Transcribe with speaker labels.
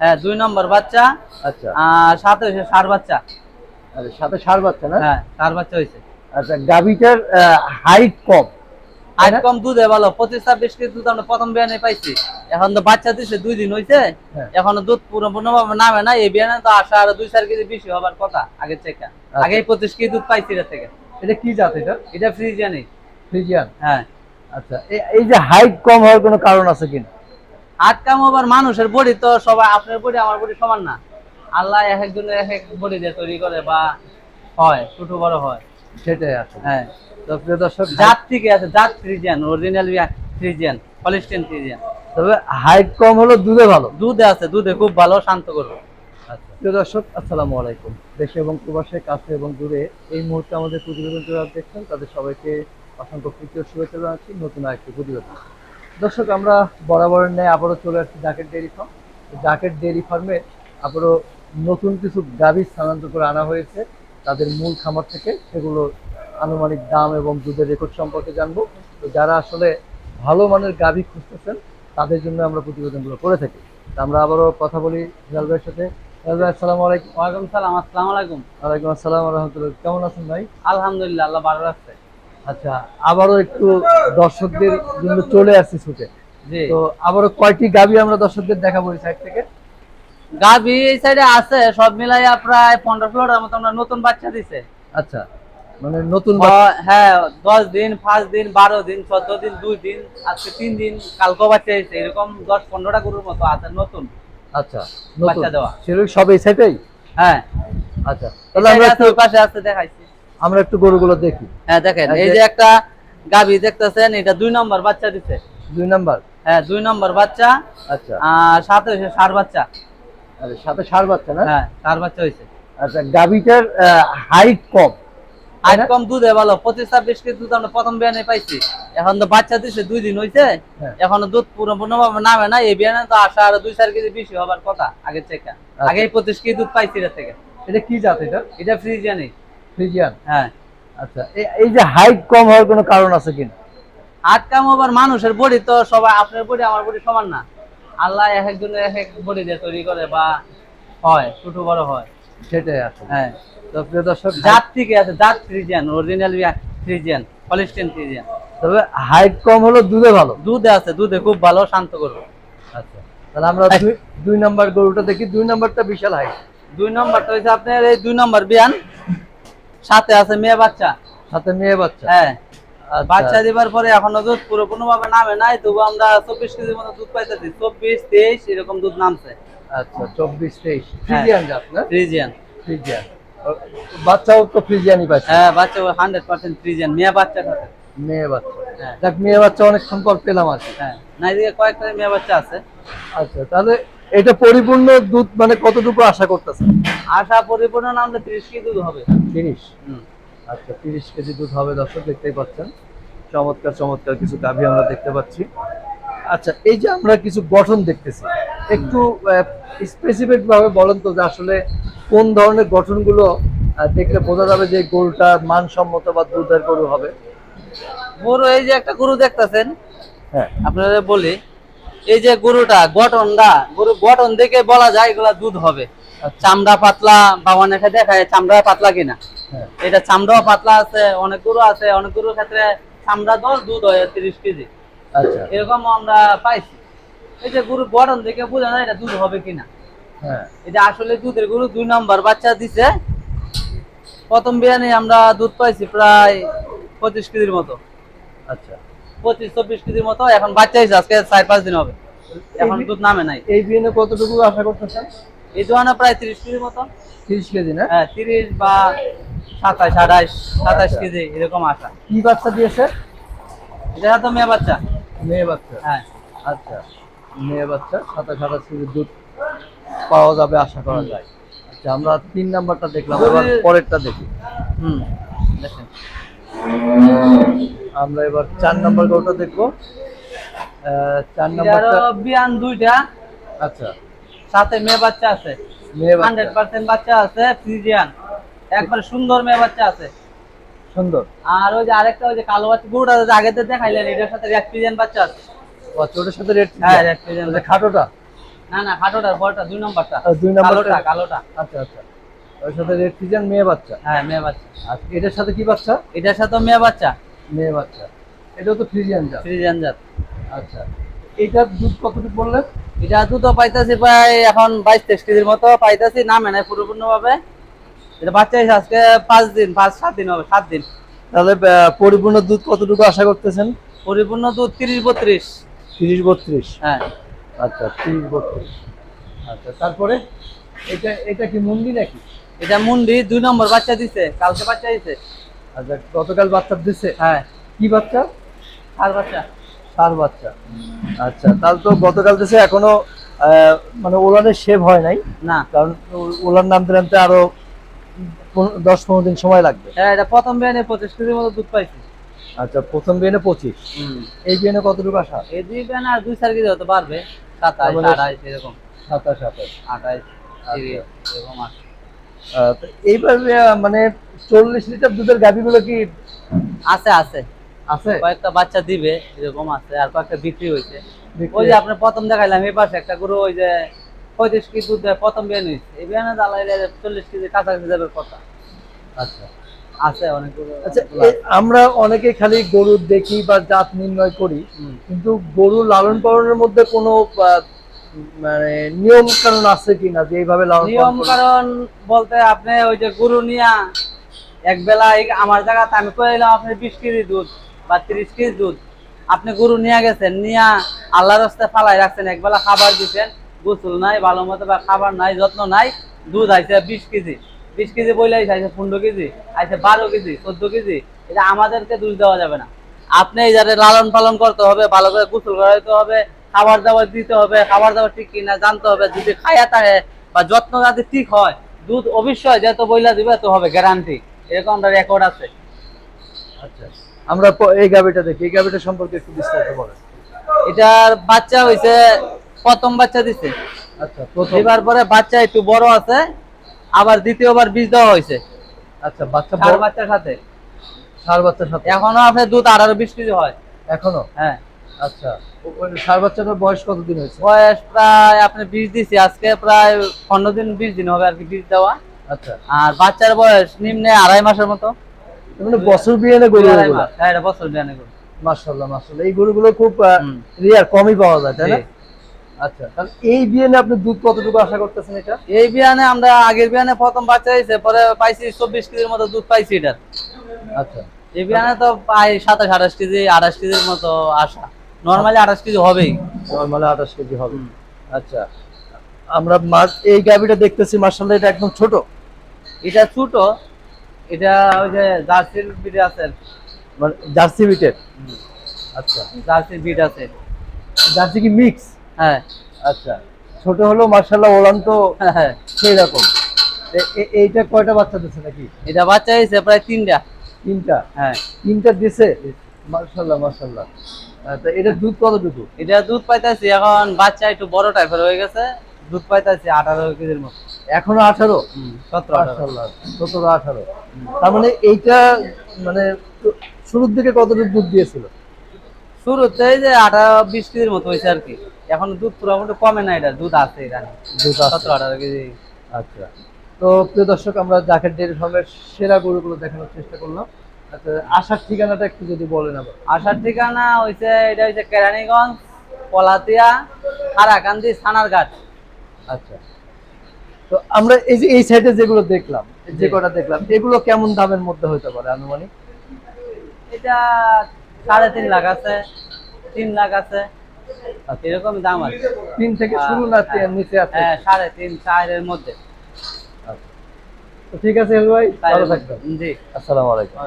Speaker 1: হ্যাঁ দুই নম্বর বাচ্চা
Speaker 2: আচ্ছা।
Speaker 1: আর সাথে হয়েছে সার বাচ্চা।
Speaker 2: আচ্ছা সাথে সার বাচ্চা না?
Speaker 1: হ্যাঁ সার বাচ্চা হয়েছে।
Speaker 2: আচ্ছা গাভিটার হাইট কম
Speaker 1: দুধে ভালো পঁচিশ ছাব্বিশ কেজি দুধ আমরা প্রথম বিয়ানে পাইছি। এখন তো বাচ্চা দিছে দুই দিন হয়েছে
Speaker 2: হ্যাঁ।
Speaker 1: এখনও দুধ নামে না এই বিয়ানে তো আসা আরও দুই চার কেজি বেশি হবার কথা আগের থেকে। আগে পঁচিশ কেজি দুধ পাইছি থেকে।
Speaker 2: এটা কি জাত এটা?
Speaker 1: এটা ফ্রিজিয়ান। হ্যাঁ।
Speaker 2: আচ্ছা এই যে হাইট কম হওয়ার কোনো কারণ আছে কিনা?
Speaker 1: আট কাম আবার মানুষের বডি তো সবাই আপনার বডি আমার বডি সমান না। আল্লাহ এক একজনের এক এক বডি দিয়ে তৈরি করে বা হয় ছোট বড় হয়।
Speaker 2: সেটাই আছে
Speaker 1: হ্যাঁ।
Speaker 2: তো প্রিয় দর্শক
Speaker 1: জাত আছে জাত Friesian original Friesian Holstein Friesian
Speaker 2: তবে হাইট কম হলো দুধে ভালো।
Speaker 1: দুধে আছে দুধে খুব ভালো শান্ত করবে।
Speaker 2: আচ্ছা। প্রিয় দর্শক আসসালামু আলাইকুম। দেশে এবং প্রবাসের কাছে এবং দূরে এই মুহূর্তে আমাদের প্রতিবেদন যারা দেখছেন তাদের সবাইকে অসংখ্য ও শুভেচ্ছা জানাচ্ছি। নতুন আরেকটি প্রতিবেদন। দর্শক আমরা বরাবরের ন্যায় আবারও চলে আসছি Jaket dairy farm Jaket dairy ফার্মে আবারও নতুন কিছু গাভী স্থানান্তর করে আনা হয়েছে। তাদের মূল খামার থেকে সেগুলো আনুমানিক দাম এবং দুধের রেকর্ড সম্পর্কে জানব। তো যারা আসলে ভালো মানের গাভী খুঁজতেছেন তাদের জন্য আমরা প্রতিবেদনগুলো করে থাকি। তা আমরা আবারও কথা বলি হিলাল ভাইয়ের সাথে। হিলাল ভাই আসসালামু আলাইকুম।
Speaker 1: ওয়ালাইকুম সালাম আসসালামু আলাইকুম।
Speaker 2: ওয়ালাইকুম আসসালাম রহমতুল্লাহ। কেমন আছেন ভাই?
Speaker 1: আলহামদুলিল্লাহ আল্লাহ ভালো রাখছে।
Speaker 2: আচ্ছা আবারও একটু দর্শকদের জন্য চলে আসছি ছুটে। তো আবারও কয়টি গাভী আমরা দর্শকদের দেখাবো এই সাইড থেকে?
Speaker 1: গাভি এই সাইডে আছে সব মিলাইয়া প্রায় পনেরো ষোলোটার মতো আমরা নতুন বাচ্চা দিছে।
Speaker 2: আচ্ছা মানে নতুন
Speaker 1: হ্যাঁ দশ দিন পাঁচ দিন বারো দিন চোদ্দ দিন দুই দিন আজকে তিন দিন কালকে বাচ্চা হয়েছে এরকম দশ পনেরোটা গরুর মতো আছে নতুন।
Speaker 2: আচ্ছা
Speaker 1: বাচ্চা দেওয়া।
Speaker 2: সেরকম সব এই সাইডেই
Speaker 1: হ্যাঁ।
Speaker 2: আচ্ছা তাহলে আমরা
Speaker 1: পাশে আছে দেখাইছি।
Speaker 2: আমরা একটু গরুগুলো দেখি।
Speaker 1: হ্যাঁ দেখেন
Speaker 2: এই
Speaker 1: এই
Speaker 2: যে-
Speaker 1: একটা গাভি দেখতেছেন এটা দুই নম্বর বাচ্চা দিতে
Speaker 2: দুই নাম্বার?
Speaker 1: হ্যাঁ দুই নম্বর বাচ্চা
Speaker 2: আচ্ছা।
Speaker 1: আর সাথে হয়েছে সার বাচ্চা।
Speaker 2: আরে সাথে সার বাচ্চা না?
Speaker 1: হ্যাঁ সার বাচ্চা হয়েছে
Speaker 2: আচ্ছা গাভীটার হাইট কম।
Speaker 1: আজ কম দুধে ভালো। পঁচিশ ছাব্বিশ কেজি দুধ আমরা প্রথম বিয়ানে পাইছি। এখন তো বাচ্চা দিছে দুই দিন হয়েছে
Speaker 2: হ্যাঁ।
Speaker 1: এখনও দুধ পুরোপূর্ণ ভাবে নামে না। এই বিয়ানে তো আসা আরও দুই চার কেজি বেশি হবার কথা আগের থেকে আগে পঁচিশ কেজি দুধ পাইছি এর থেকে।
Speaker 2: এটা কি জাত এটা?
Speaker 1: এটা ফ্রিজিয়ানি
Speaker 2: ফ্রিজিয়ান
Speaker 1: হ্যাঁ।
Speaker 2: আচ্ছা এই যে হাইট কম হওয়ার কোনো কারণ আছে কিনা?
Speaker 1: আট কাম আবার মানুষের বডি তো সবাই আপনার বডি আমার বডি সমান না। আল্লাহ এক একজনের এক এক বডি দিয়ে তৈরি করে বা হয় ছোট বড় হয়।
Speaker 2: সেটাই আছে
Speaker 1: হ্যাঁ।
Speaker 2: তো প্রিয় দর্শক
Speaker 1: জাত থেকে আছে জাত Friesian original Friesian Holstein Friesian
Speaker 2: তবে হাইট কম হলো দুধে ভালো?
Speaker 1: দুধে আছে দুধে খুব ভালো শান্ত করবে
Speaker 2: আচ্ছা তাহলে আমরা দুই দুই নাম্বার গরুটা দেখি দুই নাম্বারটা বিশাল হাইট
Speaker 1: দুই নম্বরটা হচ্ছে আপনার এই দুই নম্বর বিয়ান। সাথে আছে মেয়ে বাচ্চা।
Speaker 2: সাথে মেয়ে বাচ্চা?
Speaker 1: হ্যাঁ।
Speaker 2: আচ্ছা।
Speaker 1: বাচ্চা দিবার পরে এখনও দুধ পুরোপূর্ণ ভাবে নামে নাই তবু আমরা চব্বিশ কেজির মতো দুধ পাইতেছি। চব্বিশ তেইশ এরকম দুধ নামছে।
Speaker 2: আচ্ছা চব্বিশ তেইশ। ফ্রিজিয়ান না?
Speaker 1: ফ্রিজিয়ান।
Speaker 2: ফ্রিজিয়ান। ও, বাচ্চাও তো ফ্রিজিয়ানই পাচ্ছে
Speaker 1: হ্যাঁ বাচ্চা হান্ড্রেড পার্সেন্ট ফ্রিজিয়ান মেয়ে বাচ্চা
Speaker 2: মেয়ে বাচ্চা।
Speaker 1: হ্যাঁ।
Speaker 2: দেখ মেয়ে বাচ্চা অনেকক্ষণ পর পেলাম আর
Speaker 1: হ্যাঁ না এদিকে কয়েকটা মেয়ে বাচ্চা আছে।
Speaker 2: আচ্ছা তাহলে এটা পরিপূর্ণ দুধ মানে কতটুকু আশা করতেছে
Speaker 1: আশা পরিপূর্ণ নামলে তিরিশ কেজি দুধ হবে।
Speaker 2: তিরিশ?
Speaker 1: হুম।
Speaker 2: আচ্ছা তিরিশ কেজি দুধ হবে দর্শক দেখতেই পাচ্ছেন। চমৎকার চমৎকার কিছু গাভী আমরা দেখতে পাচ্ছি। আচ্ছা এই যে আমরা কিছু গঠন দেখতেছি একটু স্পেসিফিক ভাবে বলেন তো যে আসলে কোন ধরনের গঠনগুলো দেখলে বোঝা যাবে যে গরুটা মানসম্মত বা দুধের গরু হবে।
Speaker 1: গরু এই যে একটা গরু দেখতেছেন?
Speaker 2: হ্যাঁ।
Speaker 1: আপনাদের বলি এই যে গরুটা গঠনটা গরু গঠন দেখে বলা যায় এগুলা দুধ হবে। চামড়া পাতলা বা অনেকে দেখায় চামড়া পাতলা কিনা।
Speaker 2: হ্যাঁ।
Speaker 1: এটা চামড়াও পাতলা আছে অনেক গরু আছে অনেক গরুর ক্ষেত্রে চামড়া দশ দুধ হয় তিরিশ কেজি।
Speaker 2: আচ্ছা।
Speaker 1: এরকম আমরা পাইছি। এই যে গরু গঠন দেখে বোঝা যায় এটা দুধ হবে কিনা।
Speaker 2: হ্যাঁ।
Speaker 1: এটা আসলে দুধের গরু দুই নম্বর বাচ্চা দিছে। প্রথম বিয়ানে আমরা দুধ পাইছি প্রায় পঁচিশ কেজির মতো।
Speaker 2: আচ্ছা।
Speaker 1: পঁচিশ চব্বিশ কেজির মতো এখন বাচ্চা হয়েছে আজকে চার পাঁচ দিন হবে। এখন দুধ নামে নাই।
Speaker 2: এই বিয়ে কতটুকু আশা করতেছেন?
Speaker 1: এই দোকানে প্রায় তিরিশ কেজির মতো।
Speaker 2: তিরিশ কেজি না?
Speaker 1: হ্যাঁ তিরিশ বা সাতাশ আঠাশ সাতাশ কেজি এরকম আসা
Speaker 2: কি বাচ্চা দিয়েছে?
Speaker 1: এটা তো মেয়ে বাচ্চা।
Speaker 2: মেয়ে বাচ্চা?
Speaker 1: হ্যাঁ।
Speaker 2: আচ্ছা মেয়ে বাচ্চা সাতাশ আঠাশ কেজি দুধ পাওয়া যাবে আশা করা যায়। আচ্ছা আমরা তিন নাম্বারটা দেখলাম এবার পরেরটা দেখি।
Speaker 1: হুম দেখেন।
Speaker 2: আমরা এবার চার নম্বর গরুটা দেখব। চার নাম্বারটা
Speaker 1: এটারও বিয়ান দুইটা।
Speaker 2: আচ্ছা।
Speaker 1: সাথে মেয়ে বাচ্চা আছে।
Speaker 2: মেয়ে
Speaker 1: হান্ড্রেড পার্সেন্ট বাচ্চা আছে ফ্রিজিয়ান। একবার সুন্দর মেয়ে বাচ্চা আছে।
Speaker 2: সুন্দর।
Speaker 1: আর ওই যে আরেকটা ওই যে কালো বাচ্চা গরুটা যে আগেতে দেখাইলেন এটার সাথে রেড ফ্রিজিয়ান বাচ্চা আছে।
Speaker 2: বাচ্চা ওটার সাথে রেড
Speaker 1: হ্যাঁ রেড ফ্রিজিয়ান
Speaker 2: খাটোটা?
Speaker 1: না না খাটোটা বড়টা দুই নম্বরটা।
Speaker 2: দুই নম্বরটা?
Speaker 1: কালোটা
Speaker 2: আচ্ছা আচ্ছা। ওর সাথে রেড ফিজিয়ান মেয়ে বাচ্চা?
Speaker 1: হ্যাঁ মেয়ে বাচ্চা।
Speaker 2: আর এটার সাথে কি বাচ্চা?
Speaker 1: এটার সাথে মেয়ে বাচ্চা।
Speaker 2: মেয়ে বাচ্চা। এটাও তো ফ্রিজিয়ান জাত।
Speaker 1: ফ্রিজিয়ান জাত।
Speaker 2: আচ্ছা এটার দুধ কতটুকু বললেন?
Speaker 1: এটা দুধ পাইতাছি প্রায় এখন বাইশ তেইশ কেজির মতো। পাইতাছি নামে নাই পরিপূর্ণ ভাবে এটা বাচ্চা হয়েছে আজকে পাঁচ দিন পাঁচ সাত দিন হবে সাত দিন।
Speaker 2: তাহলে পরিপূর্ণ দুধ কতটুকু আশা করতেছেন?
Speaker 1: পরিপূর্ণ দুধ তিরিশ বত্রিশ।
Speaker 2: তিরিশ বত্রিশ?
Speaker 1: হ্যাঁ।
Speaker 2: আচ্ছা তিরিশ বত্রিশ। আচ্ছা তারপরে এটা এটা কি মুন্ডি নাকি?
Speaker 1: এটা মুন্ডি দুই নম্বর বাচ্চা দিছে কালকে বাচ্চা দিছে।
Speaker 2: আচ্ছা গতকাল বাচ্চা দিচ্ছে
Speaker 1: হ্যাঁ।
Speaker 2: কি বাচ্চা?
Speaker 1: আর বাচ্চা।
Speaker 2: সার বাচ্চা। আচ্ছা তাহলে তো গতকাল দিছে এখনও মানে ওলানের শেভ হয় নাই?
Speaker 1: না।
Speaker 2: কারণ ও- ওলার নামতে নামতে আরও দশ পনেরো দিন সময় লাগবে।
Speaker 1: হ্যাঁ এটা প্রথম বিয়ানে পঁচিশ কেজির মতো দুধ পাইছি।
Speaker 2: আচ্ছা প্রথম বিয়েনে পঁচিশ। এই বিয়েনে কতটুকু আসা
Speaker 1: এই দুই বিয়ানে আর দুই চার কেজি হতে পারবে সাতাইশ
Speaker 2: তারপরে-
Speaker 1: আঠাইশ এরকম।
Speaker 2: সাতাশ সাতাশ
Speaker 1: আঠাইশ
Speaker 2: আচ্ছা।
Speaker 1: এরকম আছে।
Speaker 2: আহ, মানে চল্লিশ লিটার দুধের গাভিগুলো কি
Speaker 1: আছে আছে।
Speaker 2: আছে?
Speaker 1: কয়েকটা বাচ্চা দিবে এরকম আছে আর কয়েকটা বিক্রি হয়েছে। ওই যে আপনার প্রথম দেখাইলাম এই পাশে একটা গরু ওই যে পঁয়ত্রিশ কেজি দুধ দেয় প্রথম বিয়ান হয়েছে। এই বিয়ানে জ্বালাইলে চল্লিশ কেজি কাছাকাছি যাবে কথা।
Speaker 2: আচ্ছা।
Speaker 1: আছে
Speaker 2: আচ্ছা আমরা অনেকে খালি গরু দেখি বা জাত নির্ণয় করি কিন্তু গরু লালন পালনের মধ্যে কোনো মানে নিয়ম কানুন আছে কিনা যে এইভাবে
Speaker 1: নিয়ম কারণ বলতে আপনি ওই যে গরু নিয়া এক বেলা আমার জায়গাতে আমি আপনি বিশ কেজি দুধ বা কেজি দুধ। আপনি গরু নিয়ে গেছেন, নিয়া আল্লাহ রাস্তায় ফালাই রাখছেন, এক বেলা খাবার দিচ্ছেন গোসল নাই, ভালো মতো বা খাবার নাই, যত্ন নাই, দুধ আইছে বিশ কেজি। বিশ কেজি বইলে আইছে পনেরো কেজি, আইছে বারো কেজি, চোদ্দ কেজি, এটা আমাদেরকে দুধ দেওয়া যাবে না। আপনি এই যাতে লালন পালন করতে হবে, ভালো করে গোসল করাইতে হবে খাবার দাবার দিতে হবে খাবার দাবার ঠিক কিনা জানতে হবে যদি খায়া থাকে বা যত্ন যাতে ঠিক হয় দুধ অবশ্যই যত বইলা দিবে তো হবে গ্যারান্টি এরকম আমরা রেকর্ড আছে।
Speaker 2: আচ্ছা আমরা এই গাভিটা দেখি এই গাভিটা সম্পর্কে একটু বিস্তারিত বলেন।
Speaker 1: এটার বাচ্চা হইছে প্রথম বাচ্চা দিছে।
Speaker 2: আচ্ছা প্রথম।
Speaker 1: এবার পরে বাচ্চা একটু বড় আছে আবার দ্বিতীয়বার বীজ দেওয়া হয়েছে
Speaker 2: আচ্ছা বাচ্চা বড়-
Speaker 1: বাচ্চার সাথে।
Speaker 2: ষাঁড় বাচ্চার সাথে।
Speaker 1: এখনও আপনার দুধ আঠারো বিশ কেজি হয়।
Speaker 2: এখনও?
Speaker 1: হ্যাঁ।
Speaker 2: আচ্ছা। বাচ্চাটার বয়স কতদিন হয়েছে?
Speaker 1: বয়স প্রায় আপনি বীজ দিছি আজকে প্রায় পনেরো দিন বিশ দিন হবে আর কি বীজ দেওয়া।
Speaker 2: আচ্ছা।
Speaker 1: আর বাচ্চার বয়স নিম্নে আড়াই মাসের মতো।
Speaker 2: মানে বছর বিয়ে গরু
Speaker 1: দুই আড়াই মাস হ্যাঁ এটা বছর বিয়ানে গরু।
Speaker 2: এই গরুগুলো খুব রিয়ার কমই পাওয়া যায় তাই না? আচ্ছা তাহলে এই আপনি দুধ কতটুকু আশা করতেছেন এটা?
Speaker 1: এই বিয়ানে আমরা আগের বিয়ানে প্রথম বাচ্চা হয়েছে পরে পাইছি চব্বিশ কেজির মতো দুধ পাইছি এটার।
Speaker 2: আচ্ছা।
Speaker 1: এই বিয়ানে তো প্রায় সাতাশ আঠাশ কেজি আঠাশ কেজির মতো নর্মালি আঠাশ কেজি হবেই।
Speaker 2: নর্মালি আঠাশ কেজি হবে। আচ্ছা। আমরা মাছ এই গাভিটা দেখতেছি মার্শাল্লাহ এটা একদম ছোট।
Speaker 1: এটা ছোট এটা ওই যে জার্সির বিট আছে।
Speaker 2: মানে জার্সি বিটের? আচ্ছা।
Speaker 1: জার্সির বিট আছে।
Speaker 2: জার্সি কি মিক্স?
Speaker 1: হ্যাঁ।
Speaker 2: আচ্ছা। ছোট হলো মার্শাল্লাহ ওলান তো
Speaker 1: হ্যাঁ
Speaker 2: সেই রকম এইটা কয়টা বাচ্চা দিচ্ছে নাকি?
Speaker 1: এটা বাচ্চা হয়েছে প্রায় তিনটা।
Speaker 2: তিনটা?
Speaker 1: হ্যাঁ।
Speaker 2: তিনটা দিছে? মার্শাল্লাহ মার্শাল্লাহ আচ্ছা এটা দুধ কতটুকু?
Speaker 1: এটা দুধ পাইতেছি এখন বাচ্চা একটু বড় টাইপের হয়ে গেছে দুধ পাইতেছি আঠারো কেজির মতো।
Speaker 2: এখনও আঠারো?
Speaker 1: সতেরো
Speaker 2: সতেরো আঠারো। তার মানে এইটা মানে শুরুর দিকে কতটুকু দুধ দিয়েছিল?
Speaker 1: শুরুতে এই যে আঠারো বিশ কেজির মতো হয়েছে আর কি। এখন দুধ পুরোপুরি কমে না এটা দুধ আছে এখানে।
Speaker 2: দুধ
Speaker 1: সতেরো আঠারো কেজি।
Speaker 2: আচ্ছা। তো প্রিয় দর্শক আমরা জাকের ডেয়ারি ফার্মের সেরা গরুগুলো দেখানোর চেষ্টা করলাম। আচ্ছা আসার ঠিকানাটা একটু যদি বলেন আবার।
Speaker 1: আসার ঠিকানা হয়েছে এটা হয়েছে কেরানীগঞ্জ পলাতিয়া হারাকান্দি সানারঘাট
Speaker 2: আচ্ছা। তো আমরা এই যে এই সাইডে যেগুলো দেখলাম যে কটা দেখলাম এগুলো কেমন দামের মধ্যে হতে পারে আনুমানিক?
Speaker 1: এটা সাড়ে তিন লাখ আছে তিন লাখ আছে
Speaker 2: আচ্ছা।
Speaker 1: এরকম দাম আছে।
Speaker 2: তিন থেকে শুরু না তে- নিচে আছে?
Speaker 1: হ্যাঁ সাড়ে তিন চারের মধ্যে।
Speaker 2: ঠিক আছে হেলু ভাই ভালো থাকবেন।
Speaker 1: জি।
Speaker 2: আসসালামু আলাইকুম।